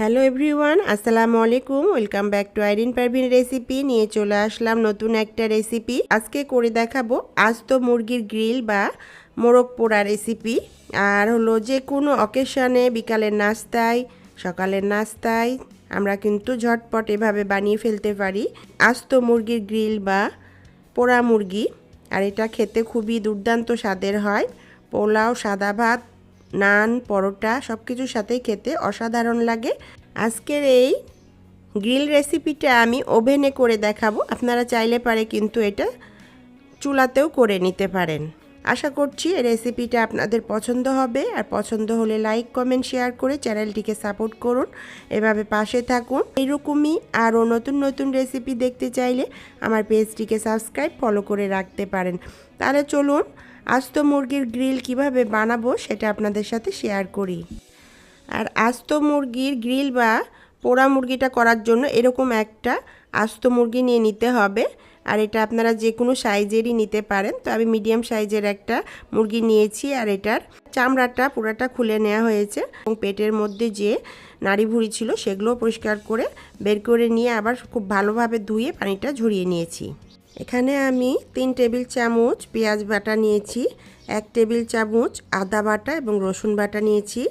Hello everyone আসসালামু আলাইকুম welcome back to Irin Parvin recipe নিয়ে চলে আসলাম নতুন একটা রেসিপি আজকে করে দেখাবো আস্ত মুরগির গ্রিল বা মোরগ পোড়া রেসিপি আর হলো যে কোনো অকেশনে বিকালের নাস্তায়, সকালের নাস্তায় আমরা কিন্তু ঝটপট এভাবে বানিয়ে ফেলতে পারি আস্ত মুরগির গ্রিল বা পোড়া মুরগি। আর এটা খেতে খুবই দুর্দান্ত স্বাদের হয়। পোলাও, সাদা ভাত নান, পরোটা সব কিছুর সাথেই খেতে অসাধারণ লাগে। আজকের এই গ্রিল রেসিপিটা আমি ওভেনে করে দেখাবো। আপনারা চাইলে পারে কিন্তু এটা চুলাতেও করে নিতে পারেন। আশা করছি এই রেসিপিটা আপনাদের পছন্দ হবে। আর পছন্দ হলে লাইক, কমেন্ট, শেয়ার করে চ্যানেলটিকে সাপোর্ট করুন। এভাবে পাশে থাকুন। এইরকমই আরও নতুন নতুন রেসিপি দেখতে চাইলে আমার পেজটিকে সাবস্ক্রাইব, ফলো করে রাখতে পারেন। তাহলে চলুন আস্ত মুরগির গ্রিল কীভাবে বানাবো সেটা আপনাদের সাথে শেয়ার করি। আর আস্ত মুরগির গ্রিল বা পোড়া মুরগিটা করার জন্য এরকম একটা আস্ত মুরগি নিয়ে নিতে হবে। আর এটা আপনারা যে কোনো সাইজেরই নিতে পারেন। তো আমি মিডিয়াম সাইজের একটা মুরগি নিয়েছি আর এটার চামড়াটা পুরাটা খুলে নেওয়া হয়েছে। এবং পেটের মধ্যে যে নাড়ি ভুড়ি ছিল সেগুলো পরিষ্কার করে বের করে নিয়ে আবার খুব ভালোভাবে ধুয়ে পানিটা ঝরিয়ে নিয়েছি। এখানে আমি তিন টেবিল চামচ পেঁয়াজ বাটা নিয়েছি, এক টেবিল চামচ আদা বাটা এবং রসুন বাটা নিয়েছি,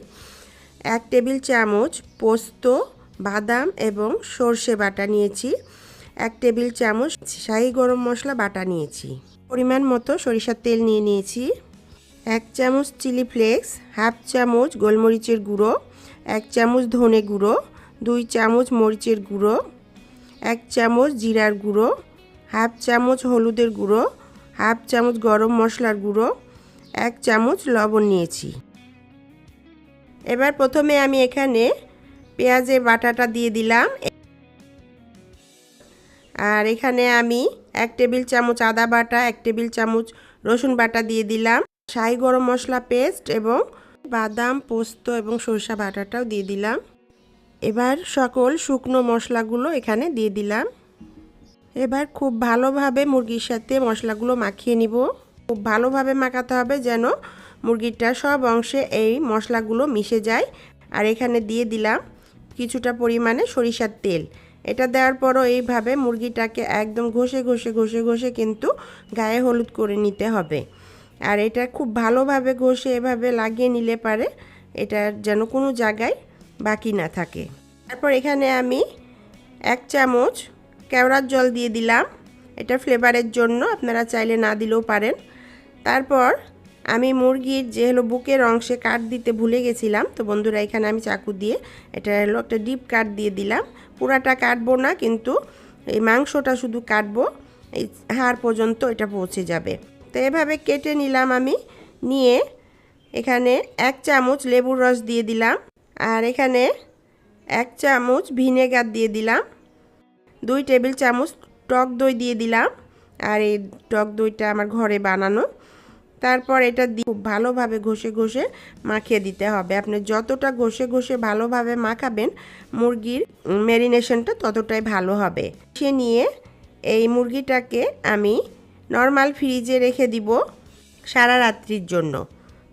এক টেবিল চামচ পোস্ত, বাদাম এবং সর্ষে বাটা নিয়েছি, এক টেবিল চামচ শাহি গরম মশলা বাটা নিয়েছি। পরিমাণ মতো সরিষার তেল নিয়ে নিয়েছি, এক চামচ চিলি ফ্লেক্স, হাফ চামচ গোলমরিচের গুঁড়ো, এক চামচ ধনে গুঁড়ো, দুই চামচ মরিচের গুঁড়ো, এক চামচ জিরার গুঁড়ো হাফ চামচ হলুদের গুঁড়ো, হাফ চামচ গরম মশলার গুঁড়ো, এক চামচ লবণ নিয়েছি। এবার প্রথমে আমি এখানে পেঁয়াজের বাটাটা দিয়ে দিলাম। আর এখানে আমি এক টেবিল চামচ আদা বাটা, এক টেবিল চামচ রসুন বাটা দিয়ে দিলাম। শাহি গরম মশলা পেস্ট এবং বাদাম, পোস্ত এবং সরষা বাটাটাও দিয়ে দিলাম। এবার সকল শুকনো মশলাগুলো এখানে দিয়ে দিলাম। এবার খুব ভালোভাবে মুরগির সাথে মশলাগুলো মাখিয়ে নিব। খুব ভালোভাবে মাখাতে হবে যেন মুরগিটার সব অংশে এই মশলাগুলো মিশে যায়। আর এখানে দিয়ে দিলাম কিছুটা পরিমাণে সরিষার তেল। এটা দেওয়ার পরও এইভাবে মুরগিটাকে একদম ঘষে ঘষে ঘষে ঘষে কিন্তু গায়ে হলুদ করে নিতে হবে। আর এটা খুব ভালোভাবে ঘষে এভাবে লাগিয়ে নিলে পারে এটা যেন কোনো জায়গায় বাকি না থাকে। তারপর এখানে আমি এক চামচ কেওড়ার জল দিয়ে দিলাম। এটা ফ্লেভারের জন্য আপনারা চাইলে না দিলেও পারেন। তারপর আমি মুরগির যে হলো বুকের অংশে কাট দিতে ভুলে গেছিলাম। তো বন্ধুরা, এখানে আমি চাকু দিয়ে এটা হলো একটা ডিপ কাট দিয়ে দিলাম। পুরাটা কাটবো না, কিন্তু এই মাংসটা শুধু কাটবো, এই হাড় পর্যন্ত এটা পৌঁছে যাবে। তো এভাবে কেটে নিলাম আমি। নিয়ে এখানে এক চামচ লেবুর রস দিয়ে দিলাম। আর এখানে এক চামচ ভিনেগার দিয়ে দিলাম। দুই টেবিল চামচ টক দই দিয়ে দিলাম আর এই টক দইটা আমার ঘরে বানানো। তারপর এটা খুব ভালোভাবে ঘষে ঘষে মাখিয়ে দিতে হবে। আপনি যতটা ঘষে ঘষে ভালোভাবে মাখাবেন, মুরগির ম্যারিনেশনটা ততটাই ভালো হবে। সে নিয়ে এই মুরগিটাকে আমি নর্মাল ফ্রিজে রেখে দিব সারা রাত্রির জন্য।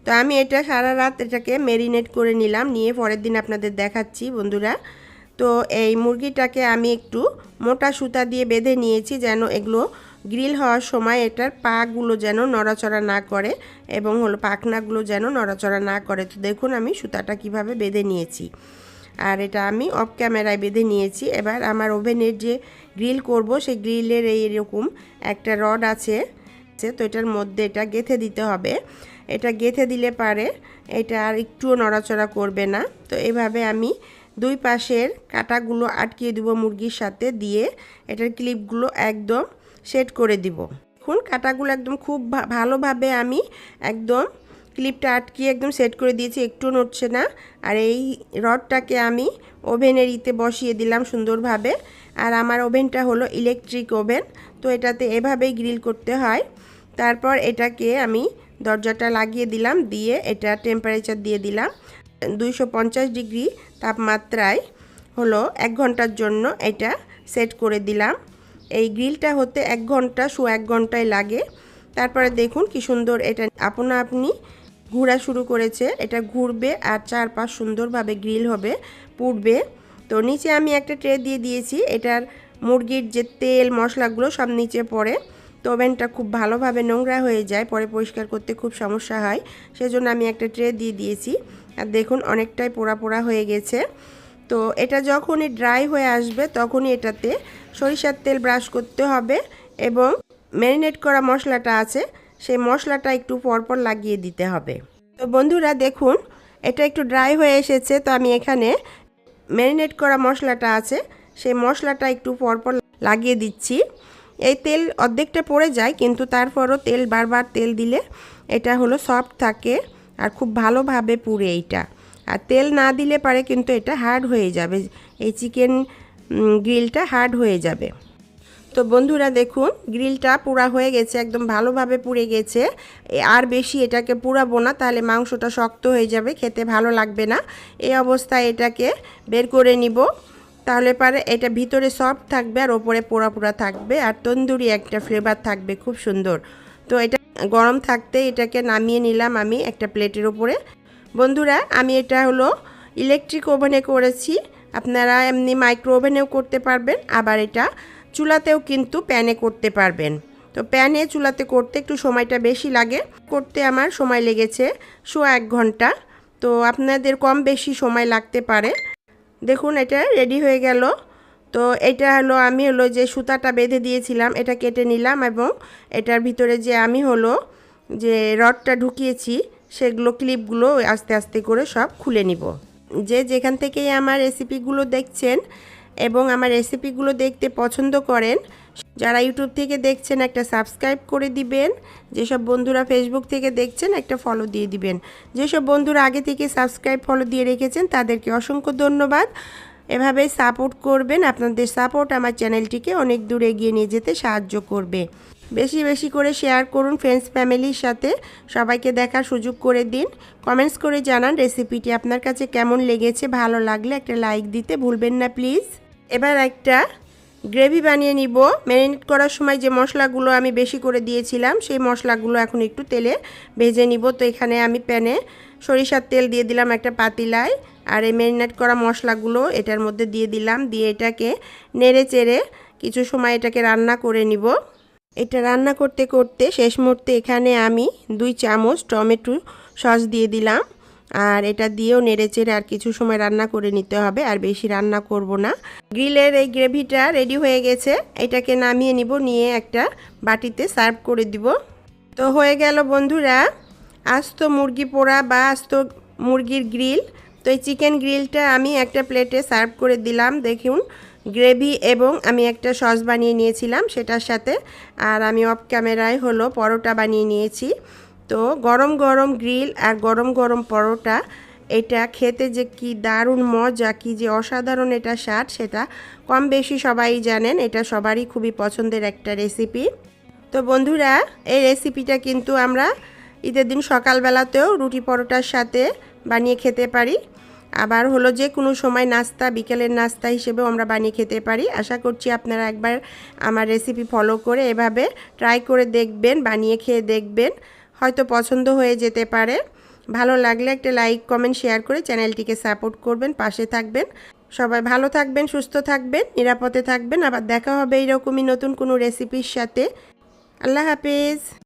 তো আমি এটা সারা রাত এটাকে ম্যারিনেট করে নিলাম। নিয়ে পরের দিন আপনাদের দেখাচ্ছি বন্ধুরা। তো এই মুরগিটাকে আমি একটু মোটা সুতা দিয়ে বেঁধে নিয়েছি যেন এগুলো গ্রিল হওয়ার সময় এটার পাগুলো যেন নড়াচড়া না করে এবং হলো পাখনাগুলো যেন নড়াচড়া না করে। তো দেখুন আমি সুতাটা কীভাবে বেঁধে নিয়েছি। আর এটা আমি অফ ক্যামেরায় বেঁধে নিয়েছি। এবার আমার ওভেনের যে গ্রিল করব, সেই গ্রিলের এইরকম একটা রড আছে, তো এটার মধ্যে এটা গেথে দিতে হবে। এটা গেথে দিলে পারে এটা আর একটুও নড়াচড়া করবে না। তো এভাবে আমি দুই পাশের কাটাগুলো আটকিয়ে দেবো মুরগির সাথে দিয়ে এটার ক্লিপগুলো একদম সেট করে দিব। এখন কাটাগুলো একদম খুব ভালোভাবে আমি একদম ক্লিপটা আটকিয়ে একদম সেট করে দিয়েছি, একটু নড়ছে না। আর এই রডটাকে আমি ওভেনের ইতে বসিয়ে দিলাম সুন্দরভাবে। আর আমার ওভেনটা হলো ইলেকট্রিক ওভেন, তো এটাতে এভাবেই গ্রিল করতে হয়। তারপর এটাকে আমি দরজাটা লাগিয়ে দিলাম, দিয়ে এটা টেম্পারেচার দিয়ে দিলাম। দুইশো পঞ্চাশ ডিগ্রি তাপমাত্রায় হলো এক ঘণ্টার জন্য এটা সেট করে দিলাম। এই গ্রিলটা হতে এক ঘণ্টা শো এক ঘন্টায় লাগে। তারপরে দেখুন কি সুন্দর এটা আপনা আপনি ঘোরা শুরু করেছে। এটা ঘুরবে আর চারপাশ সুন্দরভাবে গ্রিল হবে, পুড়বে। তো নিচে আমি একটা ট্রে দিয়ে দিয়েছি। এটার মুরগির যে তেল, মশলাগুলো সব নিচে পড়ে। তো ওভেনটা খুব ভালোভাবে নোংরা হয়ে যায়, পরে পরিষ্কার করতে খুব সমস্যা হয়। সেজন্য আমি একটা ট্রে দিয়ে দিয়েছি। আর দেখুন অনেকটাই পোড়া পোড়া হয়ে গেছে। তো এটা যখনই ড্রাই হয়ে আসবে তখনই এটাতে সরিষার তেল ব্রাশ করতে হবে এবং ম্যারিনেট করা মশলাটা আছে, সেই মশলাটা একটু পরপর লাগিয়ে দিতে হবে। তো বন্ধুরা দেখুন, এটা একটু ড্রাই হয়ে এসেছে, তো আমি এখানে ম্যারিনেট করা মশলাটা আছে, সেই মশলাটা একটু পরপর লাগিয়ে দিচ্ছি। এই তেল অর্ধেকটা পড়ে যায়, কিন্তু তারপরও তেল বারবার তেল দিলে এটা হলো সফট থাকে আর খুব ভালোভাবে পুড়ে এইটা। আর তেল না দিলে পারে কিন্তু এটা হার্ড হয়ে যাবে, এই চিকেন গ্রিলটা হার্ড হয়ে যাবে। তো বন্ধুরা দেখুন গ্রিলটা পুরা হয়ে গেছে, একদম ভালোভাবে পুড়ে গেছে। আর বেশি এটাকে পুরাবো না, তাহলে মাংসটা শক্ত হয়ে যাবে, খেতে ভালো লাগবে না। এই অবস্থায় এটাকে বের করে নিব। তাহলে পারে এটা ভিতরে সফট থাকবে আর ওপরে পোড়া পোড়া থাকবে আর তন্দুরি একটা ফ্লেভার থাকবে, খুব সুন্দর। তো এটা গরম থাকতে এটাকে নামিয়ে নিলাম আমি একটা প্লেটের ওপরে বন্ধুরা, আমি এটা হলো ইলেকট্রিক ওভেনে করেছি। আপনারা এমনি মাইক্রো ওভেনেও করতে পারবেন, আবার এটা চুলাতেও কিন্তু প্যানে করতে পারবেন। তো প্যানে চুলাতে করতে একটু সময়টা বেশি লাগে। করতে আমার সময় লেগেছে সোয়া এক ঘণ্টা। তো আপনাদের কম বেশি সময় লাগতে পারে। দেখুন, এটা রেডি হয়ে গেল। তো এটা হলো, আমি হলো যে সুতাটা বেঁধে দিয়েছিলাম, এটা কেটে নিলাম এবং এটার ভিতরে যে আমি হলো যে রডটা ঢুকিয়েছি, সেগুলো ক্লিপগুলো আস্তে আস্তে করে সব খুলে নিব। যে যেখান থেকেই আমার রেসিপিগুলো দেখছেন এবং আমার রেসিপিগুলো দেখতে পছন্দ করেন, যারা ইউটিউব থেকে দেখছেন একটা সাবস্ক্রাইব করে দিবেন, যেসব বন্ধুরা ফেসবুক থেকে দেখছেন একটা ফলো দিয়ে দিবেন। যেসব বন্ধুরা আগে থেকে সাবস্ক্রাইব ফলো দিয়ে রেখেছেন, তাদেরকে অসংখ্য ধন্যবাদ। এভাবে সাপোর্ট করবেন, আপনাদের সাপোর্ট আমার চ্যানেলটিকে অনেক দূর এগিয়ে নিয়ে যেতে সাহায্য করবে। বেশি বেশি করে শেয়ার করুন ফ্রেন্ডস ফ্যামিলির সাথে, সবাইকে দেখার সুযোগ করে দিন। কমেন্টস করে জানান রেসিপিটি আপনার কাছে কেমন লেগেছে, ভালো লাগলে একটা লাইক দিতে ভুলবেন না প্লিজ এবার একটা গ্রেভি বানিয়ে নিব। ম্যারিনেট করার সময় যে মশলাগুলো আমি বেশি করে দিয়েছিলাম, সেই মশলাগুলো এখন একটু তেলে ভেজে নিব। তো এখানে আমি প্যানে সরিষার তেল দিয়ে দিলাম একটা পাতিলায় আর এই ম্যারিনেট করা মশলাগুলো এটার মধ্যে দিয়ে দিলাম। দিয়ে এটাকে নেড়ে চেড়ে কিছু সময় এটাকে রান্না করে নিব। এটা রান্না করতে করতে শেষ মুহূর্তে এখানে আমি দুই চামচ টমেটো সস দিয়ে দিলাম। আর এটা দিয়েও নেড়েচেড়ে আর কিছু সময় রান্না করে নিতে হবে, আর বেশি রান্না করব না। গ্রিলের এই গ্রেভিটা রেডি হয়ে গেছে। এটাকে নামিয়ে নিব, নিয়ে একটা বাটিতে সার্ভ করে দিব। তো হয়ে গেল বন্ধুরা, আস্ত মুরগি পোড়া বা আস্ত মুরগির গ্রিল। তো এই চিকেন গ্রিলটা আমি একটা প্লেটে সার্ভ করে দিলাম, দেখুন। গ্রেভি এবং আমি একটা সস বানিয়ে নিয়েছিলাম, সেটার সাথে। আর আমি অফ ক্যামেরায় হলো পরোটা বানিয়ে নিয়েছি। তো গরম গরম গ্রিল আর গরম গরম পরোটা, এটা খেতে যে কি দারুণ মজা, কি যে অসাধারণ এটা স্বাদ, সেটা কম বেশি সবাই জানেন। এটা সবারই খুবই পছন্দের একটা রেসিপি তো বন্ধুরা, এই রেসিপিটা কিন্তু আমরা ঈদের দিন সকালবেলাতেও রুটি পরোটার সাথে বানিয়ে খেতে পারি। আবার হলো যে কোনো সময় নাস্তা, বিকেলের নাস্তা হিসেবেও আমরা বানিয়ে খেতে পারি। আশা করছি আপনারা একবার আমার রেসিপি ফলো করে এভাবে ট্রাই করে দেখবেন, বানিয়ে খেয়ে দেখবেন। হয়তো পছন্দ হয়ে যেতে পারে। ভালো লাগলে একটা লাইক, কমেন্ট, শেয়ার করে চ্যানেলটিকে সাপোর্ট করবেন, পাশে থাকবেন। সবাই ভালো থাকবেন, সুস্থ থাকবেন, নিরাপদে থাকবেন। আবার দেখা হবে এইরকমই নতুন কোনো রেসিপির সাথে। আল্লাহ হাফিজ।